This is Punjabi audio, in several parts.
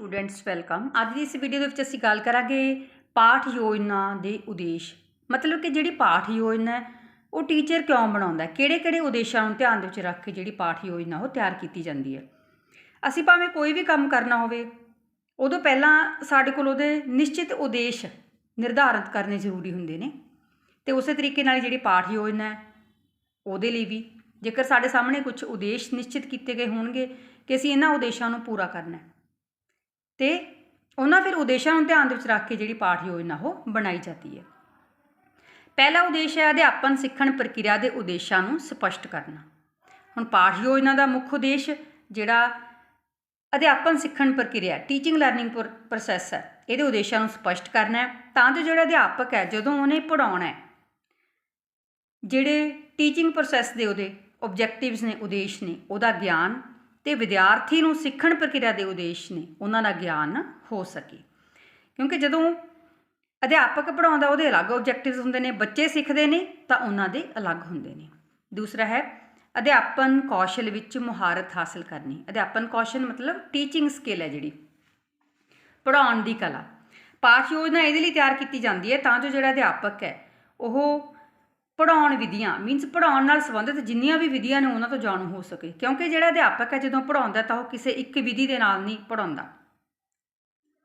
ਸਟੂਡੈਂਟਸ ਵੈਲਕਮ ਅੱਜ ਦੀ ਇਸ ਵੀਡੀਓ ਦੇ ਵਿੱਚ ਅਸੀਂ ਗੱਲ ਕਰਾਂਗੇ ਪਾਠ ਯੋਜਨਾ ਦੇ ਉਦੇਸ਼। ਮਤਲਬ ਕਿ ਜਿਹੜੀ ਪਾਠ ਯੋਜਨਾ ਹੈ, ਉਹ ਟੀਚਰ ਕਿਉਂ ਬਣਾਉਂਦਾ ਹੈ? ਕਿਹੜੇ-ਕਿਹੜੇ ਉਦੇਸ਼ਾਂ ਨੂੰ ਧਿਆਨ ਦੇ ਵਿੱਚ ਰੱਖ ਕੇ ਜਿਹੜੀ ਪਾਠ ਯੋਜਨਾ ਉਹ ਤਿਆਰ ਕੀਤੀ ਜਾਂਦੀ ਹੈ? ਅਸੀਂ ਭਾਵੇਂ ਕੋਈ ਵੀ ਕੰਮ ਕਰਨਾ ਹੋਵੇ, ਉਦੋਂ ਪਹਿਲਾਂ ਸਾਡੇ ਕੋਲ ਉਹਦੇ ਨਿਸ਼ਚਿਤ ਉਦੇਸ਼ ਨਿਰਧਾਰਤ ਕਰਨੇ ਜ਼ਰੂਰੀ ਹੁੰਦੇ ਨੇ। ਤੇ ਉਸੇ ਤਰੀਕੇ ਨਾਲ ਜਿਹੜੀ ਪਾਠ ਯੋਜਨਾ ਹੈ, ਉਹਦੇ ਲਈ ਵੀ। ਜੇਕਰ ਸਾਡੇ ਸਾਹਮਣੇ ਕੁਝ ਉਦੇਸ਼ ਨਿਸ਼ਚਿਤ ਕੀਤੇ ਗਏ ਹੋਣਗੇ ਕਿ ਅਸੀਂ ਇਹਨਾਂ ਉਦੇਸ਼ਾਂ ਨੂੰ ਪੂਰਾ ਕਰਨਾ ਹੈ ਤੇ ਉਹਨਾਂ ਫਿਰ ਉਦੇਸ਼ਾਂ ਨੂੰ ਧਿਆਨ ਦੇ ਵਿੱਚ ਰੱਖ ਕੇ ਜਿਹੜੀ ਪਾਠ ਯੋਜਨਾ ਉਹ ਬਣਾਈ ਜਾਂਦੀ ਹੈ। ਪਹਿਲਾ ਉਦੇਸ਼ ਹੈ ਅਧਿਆਪਨ ਸਿੱਖਣ ਪ੍ਰਕਿਰਿਆ ਦੇ ਉਦੇਸ਼ਾਂ ਨੂੰ ਸਪਸ਼ਟ ਕਰਨਾ। ਹੁਣ ਪਾਠ ਯੋਜਨਾ ਦਾ ਮੁੱਖ ਉਦੇਸ਼ ਜਿਹੜਾ ਅਧਿਆਪਨ ਸਿੱਖਣ ਪ੍ਰਕਿਰਿਆ ਟੀਚਿੰਗ ਲਰਨਿੰਗ ਪ੍ਰੋਸੈਸ ਹੈ, ਇਹਦੇ ਉਦੇਸ਼ਾਂ ਨੂੰ ਸਪਸ਼ਟ ਕਰਨਾ ਹੈ। ਤਾਂ ਜੋ ਜਿਹੜਾ ਅਧਿਆਪਕ ਹੈ, ਜਦੋਂ ਉਹਨੇ ਪੜਾਉਣਾ ਹੈ, ਜਿਹੜੇ ਟੀਚਿੰਗ ਪ੍ਰੋਸੈਸ ਦੇ ਉਹਦੇ ਆਬਜੈਕਟਿਵਸ ਨੇ, ਉਦੇਸ਼ ਨੇ, ਉਹਦਾ ਗਿਆਨ ਤੇ ਵਿਦਿਆਰਥੀ ਨੂੰ ਸਿੱਖਣ ਪ੍ਰਕਿਰਿਆ ਦੇ ਉਦੇਸ਼ ਨੇ ਉਹਨਾਂ ਦਾ ਗਿਆਨ ਹੋ ਸਕੇ। ਕਿਉਂਕਿ ਜਦੋਂ ਅਧਿਆਪਕ ਪੜਾਉਂਦਾ ਉਹਦੇ ਅਲੱਗ ਆਬਜੈਕਟਿਵਸ ਹੁੰਦੇ ਨੇ, ਬੱਚੇ ਸਿੱਖਦੇ ਨੇ, ਤਾਂ ਉਹਨਾਂ ਦੇ ਅਲੱਗ ਹੁੰਦੇ ਨੇ। ਦੂਸਰਾ ਹੈ, ਅਧਿਆਪਨ ਕੌਸ਼ਲ ਵਿੱਚ ਮੁਹਾਰਤ ਹਾਸਲ ਕਰਨੀ। ਅਧਿਆਪਨ ਕੌਸ਼ਲ ਮਤਲਬ ਟੀਚਿੰਗ ਸਕਿੱਲ ਹੈ ਜਿਹੜੀ। ਪੜਾਉਣ ਦੀ ਕਲਾ। ਪਾਠ ਯੋਜਨਾ ਇਹਦੇ ਲਈ ਤਿਆਰ ਕੀਤੀ ਜਾਂਦੀ ਹੈ, ਤਾਂ ਜੋ ਜਿਹੜਾ ਅਧਿਆਪਕ ਹੈ, ਉਹ ਪੜਾਉਣ ਵਿਧੀਆਂ ਮੀਨਸ ਪੜਾਉਣ ਨਾਲ ਸੰਬੰਧਿਤ ਜਿੰਨੀਆਂ ਵੀ ਵਿਧੀਆਂ ਨੇ ਉਹਨਾਂ ਤੋਂ ਜਾਣੂ ਹੋ ਸਕੇ। ਕਿਉਂਕਿ ਜਿਹੜਾ ਅਧਿਆਪਕ ਹੈ, ਜਦੋਂ ਪੜਾਉਂਦਾ ਤਾਂ ਉਹ ਕਿਸੇ ਇੱਕ ਵਿਧੀ ਦੇ ਨਾਲ ਨਹੀਂ ਪੜਾਉਂਦਾ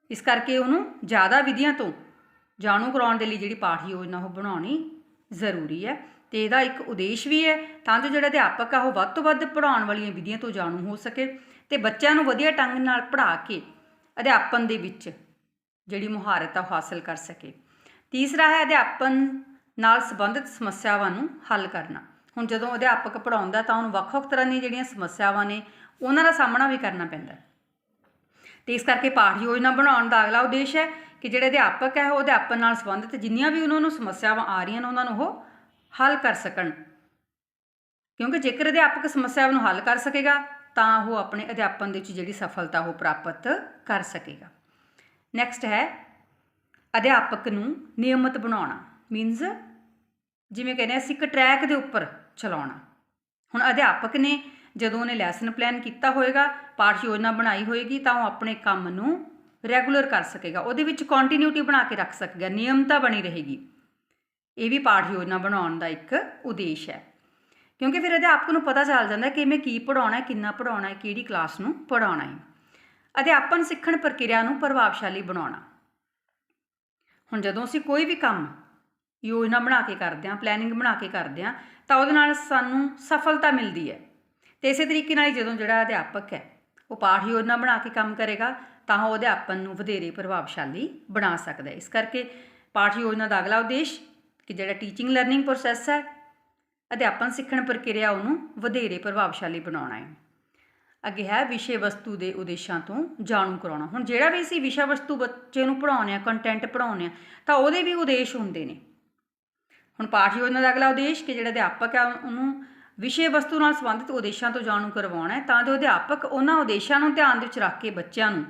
ਇਸ ਕਰਕੇ ਉਹਨੂੰ ਜ਼ਿਆਦਾ ਵਿਧੀਆਂ ਤੋਂ ਜਾਣੂ ਕਰਾਉਣ ਦੇ ਲਈ ਜਿਹੜੀ ਪਾਠ ਯੋਜਨਾ ਉਹ ਬਣਾਉਣੀ ਜ਼ਰੂਰੀ ਹੈ। ਤੇ ਇਹਦਾ ਇੱਕ ਉਦੇਸ਼ ਵੀ ਹੈ, ਤਾਂ ਜੋ ਜਿਹੜਾ ਅਧਿਆਪਕ ਆ, ਉਹ ਵੱਧ ਤੋਂ ਵੱਧ ਪੜਾਉਣ ਵਾਲੀਆਂ ਵਿਧੀਆਂ ਤੋਂ ਜਾਣੂ ਹੋ ਸਕੇ ਤੇ ਬੱਚਿਆਂ ਨੂੰ ਵਧੀਆ ਢੰਗ ਨਾਲ ਪੜ੍ਹਾ ਕੇ ਅਧਿਆਪਨ ਦੇ ਵਿੱਚ ਜਿਹੜੀ ਮੁਹਾਰਤ ਆ, ਉਹ ਹਾਸਲ ਕਰ ਸਕੇ। ਤੀਸਰਾ ਹੈ ਅਧਿਆਪਨ ਨਾਲ ਸੰਬੰਧਿਤ ਸਮੱਸਿਆਵਾਂ ਨੂੰ ਹੱਲ ਕਰਨਾ। ਹੁਣ ਜਦੋਂ ਅਧਿਆਪਕ ਪੜਾਉਂਦਾ ਤਾਂ ਉਹਨੂੰ ਵੱਖ-ਵੱਖ ਤਰ੍ਹਾਂ ਦੀਆਂ ਜਿਹੜੀਆਂ ਸਮੱਸਿਆਵਾਂ ਨੇ, ਉਹਨਾਂ ਦਾ ਸਾਹਮਣਾ ਵੀ ਕਰਨਾ ਪੈਂਦਾ ਹੈ। ਤੇ ਇਸ ਕਰਕੇ ਪਾਠ ਯੋਜਨਾ ਬਣਾਉਣ ਦਾ ਅਗਲਾ ਉਦੇਸ਼ ਹੈ ਕਿ ਜਿਹੜੇ ਅਧਿਆਪਕ ਹੈ, ਉਹ ਅਧਿਆਪਨ ਨਾਲ ਸੰਬੰਧਿਤ ਜਿੰਨੀਆਂ ਵੀ ਉਹਨਾਂ ਨੂੰ ਸਮੱਸਿਆਵਾਂ ਆ ਰਹੀਆਂ ਨੇ, ਉਹਨਾਂ ਨੂੰ ਉਹ ਹੱਲ ਕਰ ਸਕਣ। ਕਿਉਂਕਿ ਜੇਕਰ ਅਧਿਆਪਕ ਸਮੱਸਿਆਵਾਂ ਨੂੰ ਹੱਲ ਕਰ ਸਕੇਗਾ, ਤਾਂ ਉਹ ਆਪਣੇ ਅਧਿਆਪਨ ਦੇ ਵਿੱਚ ਜਿਹੜੀ ਸਫਲਤਾ ਉਹ ਪ੍ਰਾਪਤ ਕਰ ਸਕੇਗਾ। ਨੈਕਸਟ ਹੈ, ਅਧਿਆਪਕ ਨੂੰ ਨਿਯਮਤ ਬਣਾਉਣਾ। ਮੀਨਸ ਜਿਵੇਂ ਕਹਿੰਦੇ ਅਸੀਂ ਇੱਕ ਟਰੈਕ ਦੇ ਉੱਪਰ ਚਲਾਉਣਾ। ਹੁਣ ਅਧਿਆਪਕ ਨੇ ਜਦੋਂ ਉਹਨੇ ਲੈਸਨ ਪਲਾਨ ਕੀਤਾ ਹੋਏਗਾ ਪਾਠ ਯੋਜਨਾ ਬਣਾਈ ਹੋਏਗੀ, ਤਾਂ ਉਹ ਆਪਣੇ ਕੰਮ ਨੂੰ ਰੈਗੂਲਰ ਕਰ ਸਕੇਗਾ। ਉਹਦੇ ਵਿੱਚ ਕੰਟੀਨਿਊਟੀ ਬਣਾ ਕੇ ਰੱਖ ਸਕੇਗਾ ਨਿਯਮਤਾ ਬਣੀ ਰਹੇਗੀ। ਇਹ ਵੀ ਪਾਠ ਯੋਜਨਾ ਬਣਾਉਣ ਦਾ ਇੱਕ ਉਦੇਸ਼ ਹੈ। ਕਿਉਂਕਿ ਫਿਰ ਅਧਿਆਪਕ ਨੂੰ ਪਤਾ ਚੱਲ ਜਾਂਦਾ ਕਿ ਮੈਂ ਕੀ ਪੜਾਉਣਾ ਹੈ, ਕਿੰਨਾ ਪੜਾਉਣਾ ਹੈ, ਕਿਹੜੀ ਕਲਾਸ ਨੂੰ ਪੜਾਉਣਾ ਹੈ। ਅਧਿਆਪਨ ਸਿੱਖਣ ਪ੍ਰਕਿਰਿਆ ਨੂੰ ਪ੍ਰਭਾਵਸ਼ਾਲੀ ਬਣਾਉਣਾ। ਹੁਣ ਜਦੋਂ ਅਸੀਂ ਕੋਈ ਵੀ ਕੰਮ ਯੋਜਨਾ ਬਣਾ ਕੇ ਕਰਦੇ ਹਾਂ ਪਲੈਨਿੰਗ ਬਣਾ ਕੇ ਕਰਦੇ ਹਾਂ ਤਾਂ ਉਹਦੇ ਨਾਲ ਸਾਨੂੰ ਸਫਲਤਾ ਮਿਲਦੀ ਹੈ। ਤੇ ਇਸੇ ਤਰੀਕੇ ਨਾਲ ਹੀ ਜਦੋਂ ਜਿਹੜਾ ਅਧਿਆਪਕ ਹੈ, ਉਹ ਪਾਠ ਯੋਜਨਾ ਬਣਾ ਕੇ ਕੰਮ ਕਰੇਗਾ, ਤਾਂ ਉਹ ਅਧਿਆਪਨ ਨੂੰ ਵਧੇਰੇ ਪ੍ਰਭਾਵਸ਼ਾਲੀ ਬਣਾ ਸਕਦਾ ਹੈ। ਇਸ ਕਰਕੇ ਪਾਠ ਯੋਜਨਾ ਦਾ ਅਗਲਾ ਉਦੇਸ਼ ਕਿ ਜਿਹੜਾ ਟੀਚਿੰਗ ਲਰਨਿੰਗ ਪ੍ਰੋਸੈਸ ਹੈ, ਅਧਿਆਪਨ ਸਿੱਖਣ ਪ੍ਰਕਿਰਿਆ ਉਹਨੂੰ ਵਧੇਰੇ ਪ੍ਰਭਾਵਸ਼ਾਲੀ ਬਣਾਉਣਾ ਹੈ। ਅੱਗੇ ਹੈ ਵਿਸ਼ੇ ਵਸਤੂ ਦੇ ਉਦੇਸ਼ਾਂ ਤੋਂ ਜਾਣੂ ਕਰਾਉਣਾ। ਹੁਣ ਜਿਹੜਾ ਵੀ ਅਸੀਂ ਵਿਸ਼ਾ ਵਸਤੂ ਬੱਚੇ ਨੂੰ ਪੜਾਉਣੇ ਆ ਕੰਟੈਂਟ ਪੜਾਉਣੇ ਆ ਤਾਂ ਉਹਦੇ ਵੀ ਉਦੇਸ਼ ਹੁੰਦੇ ਨੇ। ਹੁਣ ਪਾਠ ਯੋਜਨਾ ਦਾ ਅਗਲਾ ਉਦੇਸ਼ ਕਿ ਜਿਹੜਾ ਅਧਿਆਪਕ ਹੈ ਉਹਨੂੰ ਵਿਸ਼ੇ ਵਸਤੂ ਨਾਲ ਸੰਬੰਧਿਤ ਉਦੇਸ਼ਾਂ ਤੋਂ ਜਾਣੂ ਕਰਵਾਉਣਾ ਹੈ, ਤਾਂ ਜੋ ਅਧਿਆਪਕ ਉਹਨਾਂ ਉਦੇਸ਼ਾਂ ਨੂੰ ਧਿਆਨ ਦੇ ਵਿੱਚ ਰੱਖ ਕੇ ਬੱਚਿਆਂ ਨੂੰ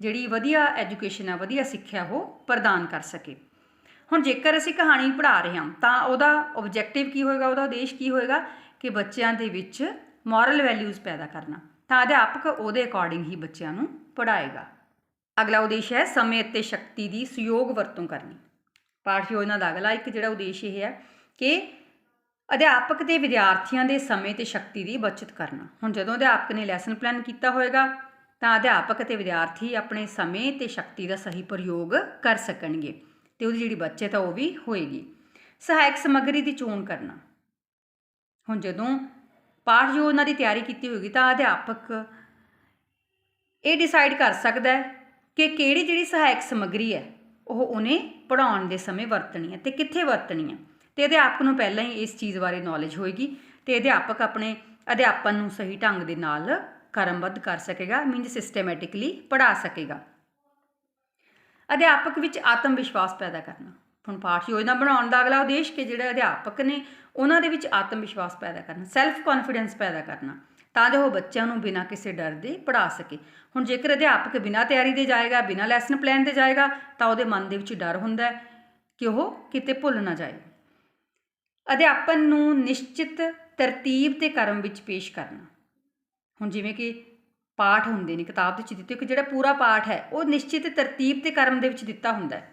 ਜਿਹੜੀ ਵਧੀਆ ਐਜੂਕੇਸ਼ਨ ਹੈ ਵਧੀਆ ਸਿੱਖਿਆ ਉਹ ਪ੍ਰਦਾਨ ਕਰ ਸਕੇ। ਹੁਣ ਜੇਕਰ ਅਸੀਂ ਕਹਾਣੀ ਪੜ੍ਹਾ ਰਹੇ ਹਾਂ, ਤਾਂ ਉਹਦਾ ਆਬਜੈਕਟਿਵ ਕੀ ਹੋਏਗਾ, ਉਹਦਾ ਉਦੇਸ਼ ਕੀ ਹੋਏਗਾ ਕਿ ਬੱਚਿਆਂ ਦੇ ਵਿੱਚ ਮੋਰਲ ਵੈਲਿਊਜ਼ ਪੈਦਾ ਕਰਨਾ, ਤਾਂ ਅਧਿਆਪਕ ਉਹਦੇ ਅਕੋਰਡਿੰਗ ਹੀ ਬੱਚਿਆਂ ਨੂੰ ਪੜ੍ਹਾਏਗਾ। ਅਗਲਾ ਉਦੇਸ਼ ਹੈ ਸਮੇਂ ਅਤੇ ਸ਼ਕਤੀ ਦੀ ਸੁਯੋਗ ਵਰਤੋਂ ਕਰਨੀ। ਪਾਠ ਯੋਜਨਾ ਦਾ ਅਗਲਾ ਇੱਕ ਜਿਹੜਾ ਉਦੇਸ਼ ਇਹ ਹੈ ਕਿ ਅਧਿਆਪਕ ਤੇ ਵਿਦਿਆਰਥੀਆਂ ਦੇ ਸਮੇਂ ਤੇ ਸ਼ਕਤੀ ਦੀ ਬਚਤ ਕਰਨਾ। ਹੁਣ ਜਦੋਂ ਅਧਿਆਪਕ ਨੇ ਲੈਸਨ ਪਲਾਨ ਕੀਤਾ ਹੋਏਗਾ, ਤਾਂ ਅਧਿਆਪਕ ਤੇ ਵਿਦਿਆਰਥੀ ਆਪਣੇ ਸਮੇਂ ਤੇ ਸ਼ਕਤੀ ਦਾ ਸਹੀ ਪ੍ਰਯੋਗ ਕਰ ਸਕਣਗੇ ਤੇ ਉਹਦੀ ਜਿਹੜੀ ਬਚਤ ਆ ਉਹ ਵੀ ਹੋਏਗੀ। ਸਹਾਇਕ ਸਮੱਗਰੀ ਦੀ ਚੋਣ ਕਰਨਾ। ਹੁਣ ਜਦੋਂ ਪਾਠ ਯੋਜਨਾ ਦੀ ਤਿਆਰੀ ਕੀਤੀ ਹੋਏਗੀ, ਤਾਂ ਅਧਿਆਪਕ ਇਹ ਡਿਸਾਈਡ ਕਰ ਸਕਦਾ ਹੈ ਕਿ ਕਿਹੜੀ ਜਿਹੜੀ ਸਹਾਇਕ ਸਮੱਗਰੀ ਹੈ ਉਹ ਉਹਨੇ ਪੜਾਉਣ ਦੇ ਸਮੇਂ ਵਰਤਣੀ ਹੈ ਤੇ ਕਿੱਥੇ ਵਰਤਣੀ ਹੈ? ਤੇ ਅਧਿਆਪਕ ਨੂੰ ਪਹਿਲਾਂ ਹੀ ਇਸ ਚੀਜ਼ ਬਾਰੇ ਨੌਲੇਜ ਹੋਏਗੀ ਤੇ ਅਧਿਆਪਕ ਆਪਣੇ ਅਧਿਆਪਨ ਨੂੰ ਸਹੀ ਢੰਗ ਦੇ ਨਾਲ ਕਰਮਬੱਧ ਕਰ ਸਕੇਗਾ ਮੀਨਸ ਸਿਸਟਮੈਟਿਕਲੀ ਪੜ੍ਹਾ ਸਕੇਗਾ। ਅਧਿਆਪਕ ਵਿੱਚ ਆਤਮ ਵਿਸ਼ਵਾਸ ਪੈਦਾ ਕਰਨਾ। ਹੁਣ ਪਾਠ ਯੋਜਨਾ ਬਣਾਉਣ ਦਾ ਅਗਲਾ ਉਦੇਸ਼ ਕਿ ਜਿਹੜੇ ਅਧਿਆਪਕ ਨੇ, ਉਹਨਾਂ ਦੇ ਵਿੱਚ ਆਤਮ ਵਿਸ਼ਵਾਸ ਪੈਦਾ ਕਰਨਾ ਸੈਲਫ ਕੌਨਫੀਡੈਂਸ ਪੈਦਾ ਕਰਨਾ। ਤਾਂ ਜੋ ਉਹ ਬੱਚਿਆਂ ਨੂੰ ਬਿਨਾਂ ਕਿਸੇ ਡਰ ਦੇ ਪੜ੍ਹਾ ਸਕੇ। ਹੁਣ ਜੇਕਰ ਅਧਿਆਪਕ ਬਿਨਾਂ ਤਿਆਰੀ ਦੇ ਜਾਏਗਾ, ਬਿਨਾਂ ਲੈਸਨ ਪਲਾਨ ਦੇ ਜਾਏਗਾ, ਤਾਂ ਉਹਦੇ ਮਨ ਦੇ ਵਿੱਚ ਡਰ ਹੁੰਦਾ ਹੈ ਕਿ ਉਹ ਕਿਤੇ ਭੁੱਲ ਨਾ ਜਾਏ। ਅਧਿਆਪਨ ਨੂੰ ਨਿਸ਼ਚਿਤ ਤਰਤੀਬ ਤੇ ਕਰਮ ਵਿੱਚ ਪੇਸ਼ ਕਰਨਾ। ਹੁਣ ਜਿਵੇਂ ਕਿ ਪਾਠ ਹੁੰਦੇ ਨੇ, ਕਿਤਾਬ ਦੇ ਵਿੱਚ ਦਿੱਤੇ ਕਿ ਜਿਹੜਾ ਪੂਰਾ ਪਾਠ ਹੈ, ਉਹ ਨਿਸ਼ਚਿਤ ਤਰਤੀਬ ਤੇ ਕਰਮ ਦੇ ਵਿੱਚ ਦਿੱਤਾ ਹੁੰਦਾ ਹੈ।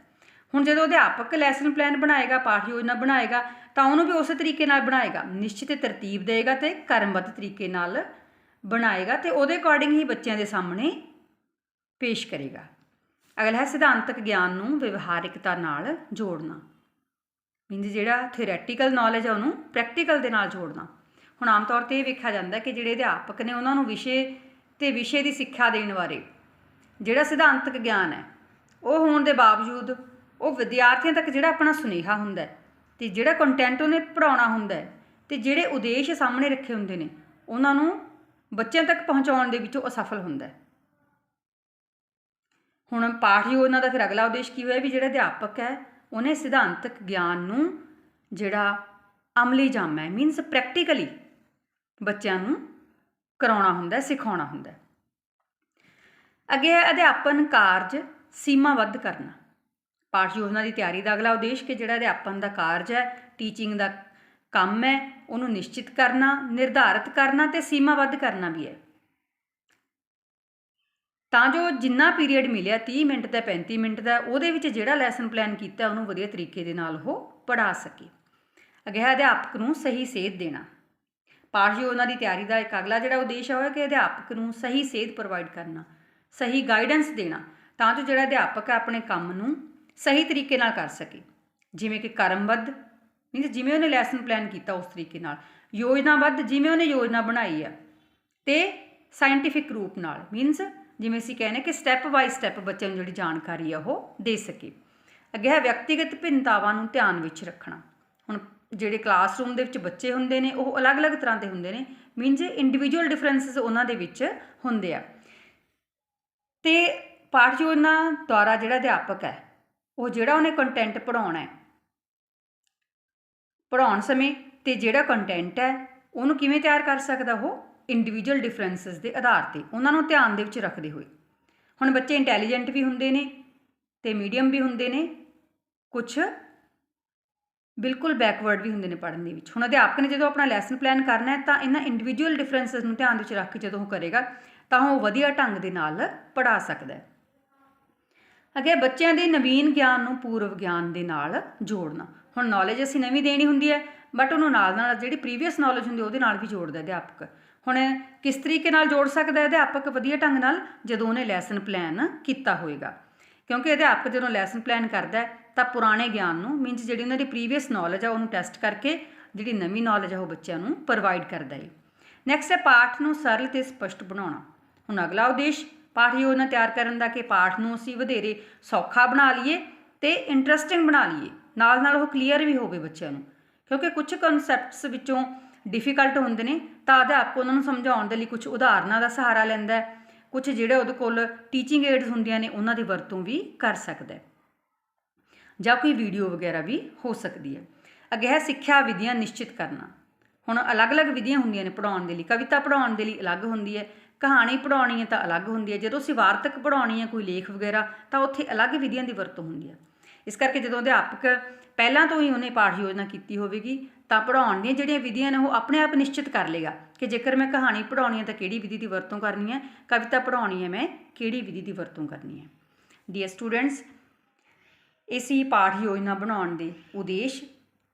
ਹੁਣ ਜਦੋਂ ਅਧਿਆਪਕ ਲੈਸਨ ਪਲਾਨ ਬਣਾਏਗਾ ਪਾਠ ਯੋਜਨਾ ਬਣਾਏਗਾ ਤਾਂ ਉਹਨੂੰ ਵੀ ਉਸੇ ਤਰੀਕੇ ਨਾਲ ਬਣਾਏਗਾ, ਨਿਸ਼ਚਿਤ ਤਰਤੀਬ ਦੇਗਾ ਤੇ ਕਰਮਬੱਧ ਤਰੀਕੇ ਨਾਲ ਬਣਾਏਗਾ ਤੇ ਉਹਦੇ ਅਕੋਰਡਿੰਗ ਹੀ ਬੱਚਿਆਂ ਦੇ ਸਾਹਮਣੇ ਪੇਸ਼ ਕਰੇਗਾ। ਅਗਲਾ ਹੈ ਸਿਧਾਂਤਕ ਗਿਆਨ ਨੂੰ ਵਿਵਹਾਰਿਕਤਾ ਨਾਲ ਜੋੜਨਾ। ਮੀਨਸ ਜਿਹੜਾ ਥਿਓਰੈਟੀਕਲ ਨੌਲੇਜ ਹੈ ਉਹਨੂੰ ਪ੍ਰੈਕਟੀਕਲ ਦੇ ਨਾਲ ਜੋੜਨਾ। ਹੁਣ ਆਮ ਤੌਰ ਤੇ ਇਹ ਵੇਖਿਆ ਜਾਂਦਾ ਕਿ ਜਿਹੜੇ ਅਧਿਆਪਕ ਨੇ ਉਹਨਾਂ ਨੂੰ ਵਿਸ਼ੇ ਤੇ ਵਿਸ਼ੇ ਦੀ ਸਿੱਖਿਆ ਦੇਣ ਬਾਰੇ ਜਿਹੜਾ ਸਿਧਾਂਤਕ ਗਿਆਨ ਹੈ, ਉਹ ਹੋਣ ਦੇ ਬਾਵਜੂਦ ਉਹ ਵਿਦਿਆਰਥੀਆਂ ਤੱਕ ਜਿਹੜਾ ਆਪਣਾ ਸੁਨੇਹਾ ਹੁੰਦਾ ਹੈ ਤੇ ਜਿਹੜਾ ਕੰਟੈਂਟ ਉਹਨੇ ਪੜਾਉਣਾ ਹੁੰਦਾ ਹੈ ਤੇ ਜਿਹੜੇ ਉਦੇਸ਼ ਸਾਹਮਣੇ ਰੱਖੇ ਹੁੰਦੇ ਨੇ, ਉਹਨਾਂ ਨੂੰ ਬੱਚਿਆਂ ਤੱਕ ਪਹੁੰਚਾਉਣ ਦੇ ਵਿੱਚ ਉਹ ਅਸਫਲ ਹੁੰਦਾ ਹੈ। ਹੁਣ ਪਾਠ ਯੋਜਨਾ ਦਾ ਫਿਰ ਅਗਲਾ ਉਦੇਸ਼ ਕੀ ਹੋਇਆ ਵੀ ਜਿਹੜਾ ਅਧਿਆਪਕ ਹੈ, ਉਹਨੇ ਸਿਧਾਂਤਕ ਗਿਆਨ ਨੂੰ ਜਿਹੜਾ ਅਮਲੀ ਜਾਮਾ ਹੈ ਮੀਨਸ ਪ੍ਰੈਕਟੀਕਲੀ ਬੱਚਿਆਂ ਨੂੰ ਕਰਾਉਣਾ ਹੁੰਦਾ ਹੈ, ਸਿਖਾਉਣਾ ਹੁੰਦਾ ਹੈ। ਅੱਗੇ ਹੈ ਅਧਿਆਪਨ ਕਾਰਜ ਸੀਮਾਬੱਧ ਕਰਨਾ। ਪਾਠ ਯੋਜਨਾ ਦੀ ਤਿਆਰੀ ਦਾ ਅਗਲਾ ਉਦੇਸ਼ ਕਿ ਜਿਹੜਾ ਅਧਿਆਪਨ ਦਾ ਕਾਰਜ ਹੈ ਟੀਚਿੰਗ ਦਾ ਕੰਮ ਹੈ, ਉਹਨੂੰ ਨਿਸ਼ਚਿਤ ਕਰਨਾ, ਨਿਰਧਾਰਤ ਕਰਨਾ ਤੇ ਸੀਮਾਬੱਧ ਕਰਨਾ ਵੀ ਹੈ। ਤਾਂ ਜੋ ਜਿੰਨਾ ਪੀਰੀਅਡ ਮਿਲਿਆ 30 ਮਿੰਟ ਦਾ 35 ਮਿੰਟ ਦਾ, ਉਹਦੇ ਵਿੱਚ ਜਿਹੜਾ ਲੈਸਨ ਪਲਾਨ ਕੀਤਾ, ਉਹਨੂੰ ਵਧੀਆ ਤਰੀਕੇ ਦੇ ਨਾਲ ਉਹ ਪੜ੍ਹਾ ਸਕੇ। ਅੱਗੇ ਅਧਿਆਪਕ ਨੂੰ ਸਹੀ ਸੇਧ ਦੇਣਾ। ਪਾਠ ਯੋਜਨਾ ਦੀ ਤਿਆਰੀ ਦਾ ਇੱਕ ਅਗਲਾ ਜਿਹੜਾ ਉਦੇਸ਼ ਹੈ, ਉਹ ਕਿ ਅਧਿਆਪਕ ਨੂੰ ਸਹੀ ਸੇਧ ਪ੍ਰੋਵਾਈਡ ਕਰਨਾ, ਸਹੀ ਗਾਈਡੈਂਸ ਦੇਣਾ। ਤਾਂ ਜੋ ਜਿਹੜਾ ਅਧਿਆਪਕ ਹੈ, ਆਪਣੇ ਕੰਮ ਨੂੰ ਸਹੀ ਤਰੀਕੇ ਨਾਲ ਕਰ ਸਕੇ। ਜਿਵੇਂ ਕਿ ਕਰਮਬੱਧ, ਮੀਨਸ ਜਿਵੇਂ ਉਹਨੇ ਲੈਸਨ ਪਲਾਨ ਕੀਤਾ ਉਸ ਤਰੀਕੇ ਨਾਲ। ਯੋਜਨਾਬੱਧ ਜਿਵੇਂ ਉਹਨੇ ਯੋਜਨਾ ਬਣਾਈ ਆ ਤੇ ਸਾਇੰਟੀਫਿਕ ਰੂਪ ਨਾਲ, ਮੀਨਸ ਜਿਵੇਂ ਅਸੀਂ ਕਹਿੰਦੇ ਕਿ ਸਟੈਪ ਬਾਈ ਸਟੈਪ ਬੱਚਿਆਂ ਨੂੰ ਜਿਹੜੀ ਜਾਣਕਾਰੀ ਆ ਉਹ ਦੇ ਸਕੇ। ਅੱਗੇ ਹੈ ਵਿਅਕਤੀਗਤ ਭਿੰਨਤਾਵਾਂ ਨੂੰ ਧਿਆਨ ਵਿੱਚ ਰੱਖਣਾ। ਹੁਣ ਜਿਹੜੇ ਕਲਾਸਰੂਮ ਦੇ ਵਿੱਚ ਬੱਚੇ ਹੁੰਦੇ ਨੇ, ਉਹ ਅਲੱਗ-ਅਲੱਗ ਤਰ੍ਹਾਂ ਦੇ ਹੁੰਦੇ ਨੇ, ਮੀਨਸ ਇੰਡੀਵਿਜੂਅਲ ਡਿਫਰੈਂਸਸ ਉਹਨਾਂ ਦੇ ਵਿੱਚ ਹੁੰਦੇ ਆ। ਤੇ ਪਾਠ ਯੋਜਨਾ ਦੁਆਰਾ ਜਿਹੜਾ ਅਧਿਆਪਕ ਹੈ ਉਹ ਜਿਹੜਾ ਉਹਨੇ ਕੰਟੈਂਟ ਪੜਾਉਣਾ ਹੈ। ਪੜਾਉਣ ਸਮੇਂ ਤੇ ਜਿਹੜਾ ਕੰਟੈਂਟ ਹੈ, ਉਹਨੂੰ ਕਿਵੇਂ ਤਿਆਰ ਕਰ ਸਕਦਾ ਉਹ? ਇੰਡੀਵਿਜੂਅਲ ਡਿਫਰੈਂਸਸ ਦੇ ਆਧਾਰ ਤੇ, ਉਹਨਾਂ ਨੂੰ ਧਿਆਨ ਦੇ ਵਿੱਚ ਰੱਖਦੇ ਹੋਏ। ਹੁਣ ਬੱਚੇ ਇੰਟੈਲੀਜੈਂਟ ਵੀ ਹੁੰਦੇ ਨੇ ਤੇ ਮੀਡੀਅਮ ਵੀ ਹੁੰਦੇ ਨੇ ਕੁਝ ਬਿਲਕੁਲ ਬੈਕਵਰਡ ਵੀ ਹੁੰਦੇ ਨੇ ਪੜ੍ਹਨ ਦੇ ਵਿੱਚ। ਹੁਣ ਅਧਿਆਪਕ ਨੇ ਜਦੋਂ ਆਪਣਾ ਲੈਸਨ ਪਲਾਨ ਕਰਨਾ ਹੈ, ਤਾਂ ਇਹਨਾਂ ਇੰਡੀਵਿਜੂਅਲ ਡਿਫਰੈਂਸਸ ਨੂੰ ਧਿਆਨ ਵਿੱਚ ਰੱਖ ਕੇ ਜਦੋਂ ਉਹ ਕਰੇਗਾ, ਤਾਂ ਉਹ ਵਧੀਆ ਢੰਗ ਦੇ ਨਾਲ ਪੜ੍ਹਾ ਸਕਦਾ ਹੈ। ਅੱਗੇ ਬੱਚਿਆਂ ਦੇ ਨਵੀਨ ਗਿਆਨ ਨੂੰ ਪੂਰਵ ਗਿਆਨ ਦੇ ਨਾਲ ਜੋੜਨਾ। ਹੁਣ ਨੌਲੇਜ ਅਸੀਂ ਨਵੀਂ ਦੇਣੀ ਹੁੰਦੀ ਹੈ ਬਟ ਉਹਨੂੰ ਨਾਲ ਨਾਲ ਜਿਹੜੀ ਪ੍ਰੀਵੀਅਸ ਨੌਲੇਜ ਹੁੰਦੀ ਉਹਦੇ ਨਾਲ ਵੀ ਜੋੜਦਾ ਅਧਿਆਪਕ। ਹੁਣ ਕਿਸ ਤਰੀਕੇ ਨਾਲ ਜੋੜ ਸਕਦਾ ਅਧਿਆਪਕ? ਵਧੀਆ ਢੰਗ ਨਾਲ ਜਦੋਂ ਉਹਨੇ ਲੈਸਨ ਪਲਾਨ ਕੀਤਾ ਹੋਏਗਾ। ਕਿਉਂਕਿ ਅਧਿਆਪਕ ਜਦੋਂ ਲੈਸਨ ਪਲਾਨ ਕਰਦਾ ਤਾਂ ਪੁਰਾਣੇ ਗਿਆਨ ਨੂੰ ਮੀਨਸ ਜਿਹੜੀ ਉਹਨਾਂ ਦੀ ਪ੍ਰੀਵੀਅਸ ਨੌਲੇਜ ਆ, ਉਹਨੂੰ ਟੈਸਟ ਕਰਕੇ ਜਿਹੜੀ ਨਵੀਂ ਨੌਲੇਜ ਆ, ਉਹ ਬੱਚਿਆਂ ਨੂੰ ਪ੍ਰੋਵਾਈਡ ਕਰਦਾ ਹੈ। ਨੈਕਸਟ ਹੈ ਪਾਠ ਨੂੰ ਸਰਲ ਤੇ ਸਪਸ਼ਟ ਬਣਾਉਣਾ। ਹੁਣ ਅਗਲਾ ਉਦੇਸ਼ ਪਾਠ ਯੋਜਨਾ ਤਿਆਰ ਕਰਨ ਦਾ ਕਿ ਪਾਠ ਨੂੰ ਅਸੀਂ ਵਧੇਰੇ ਸੌਖਾ ਬਣਾ ਲਈਏ ਤੇ ਇੰਟਰਸਟਿੰਗ ਬਣਾ ਲਈਏ। ਨਾਲ ਨਾਲ ਉਹ ਕਲੀਅਰ ਵੀ ਹੋਵੇ ਬੱਚਿਆਂ ਨੂੰ। ਕਿਉਂਕਿ ਕੁਝ ਕਨਸੈਪਟਸ ਵਿੱਚੋਂ ਡਿਫਿਕਲਟ ਹੁੰਦੇ ਨੇ, ਤਾਂ ਅਧਿਆਪਕ ਉਹਨਾਂ ਨੂੰ ਸਮਝਾਉਣ ਦੇ ਲਈ ਕੁਝ ਉਦਾਹਰਨਾਂ ਦਾ ਸਹਾਰਾ ਲੈਂਦਾ ਹੈ। ਕੁਝ ਜਿਹੜੇ ਉਹਦੇ ਕੋਲ ਟੀਚਿੰਗ ਏਡਸ ਹੁੰਦੀਆਂ ਨੇ, ਉਹਨਾਂ ਦੀ ਵਰਤੋਂ ਵੀ ਕਰ ਸਕਦਾ ਹੈ। ਜਾਂ ਕੋਈ ਵੀਡੀਓ ਵਗੈਰਾ ਵੀ ਹੋ ਸਕਦੀ ਹੈ। ਅੱਗੇ ਹੈ ਸਿੱਖਿਆ ਵਿਧੀਆਂ ਨਿਸ਼ਚਿਤ ਕਰਨਾ। ਹੁਣ ਅਲੱਗ-ਅਲੱਗ ਵਿਧੀਆਂ ਹੁੰਦੀਆਂ ਨੇ ਪੜਾਉਣ ਦੇ ਲਈ। ਕਵਿਤਾ ਪੜਾਉਣ ਦੇ ਲਈ ਅਲੱਗ ਹੁੰਦੀ ਹੈ। ਕਹਾਣੀ ਪੜਾਉਣੀ ਹੈ ਤਾਂ ਅਲੱਗ ਹੁੰਦੀ ਹੈ। ਜਦੋਂ ਅਸੀਂ ਵਾਰਤਕ ਪੜਾਉਣੀ ਹੈ ਕੋਈ ਲੇਖ ਵਗੈਰਾ, ਤਾਂ ਉੱਥੇ ਅਲੱਗ ਵਿਧੀਆਂ ਦੀ ਵਰਤੋਂ ਹੁੰਦੀ ਹੈ। ਇਸ ਕਰਕੇ ਜਦੋਂ ਅਧਿਆਪਕ ਪਹਿਲਾਂ ਤੋਂ ਹੀ ਉਹਨੇ ਪਾਠ ਯੋਜਨਾ ਕੀਤੀ ਹੋਵੇਗੀ, ਤਾਂ ਪੜਾਉਣ ਦੀਆਂ ਜਿਹੜੀਆਂ ਵਿਧੀਆਂ ਨੇ, ਉਹ ਆਪਣੇ ਆਪ ਨਿਸ਼ਚਿਤ ਕਰ ਲੇਗਾ ਕਿ ਜੇਕਰ ਮੈਂ ਕਹਾਣੀ ਪੜਾਉਣੀ ਹੈ ਤਾਂ ਕਿਹੜੀ ਵਿਧੀ ਦੀ ਵਰਤੋਂ ਕਰਨੀ ਹੈ, ਕਵਿਤਾ ਪੜਾਉਣੀ ਹੈ ਮੈਂ, ਕਿਹੜੀ ਵਿਧੀ ਦੀ ਵਰਤੋਂ ਕਰਨੀ ਹੈ। ਡੀਅਰ ਸਟੂਡੈਂਟਸ ਇਹ ਪਾਠ ਯੋਜਨਾ ਬਣਾਉਣ ਦੇ ਉਦੇਸ਼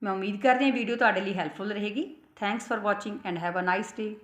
ਮੈਂ ਉਮੀਦ ਕਰਦੀ ਹਾਂ ਵੀਡੀਓ ਤੁਹਾਡੇ ਲਈ ਹੈਲਪਫੁਲ ਰਹੇਗੀ। Thanks for watching and have a nice day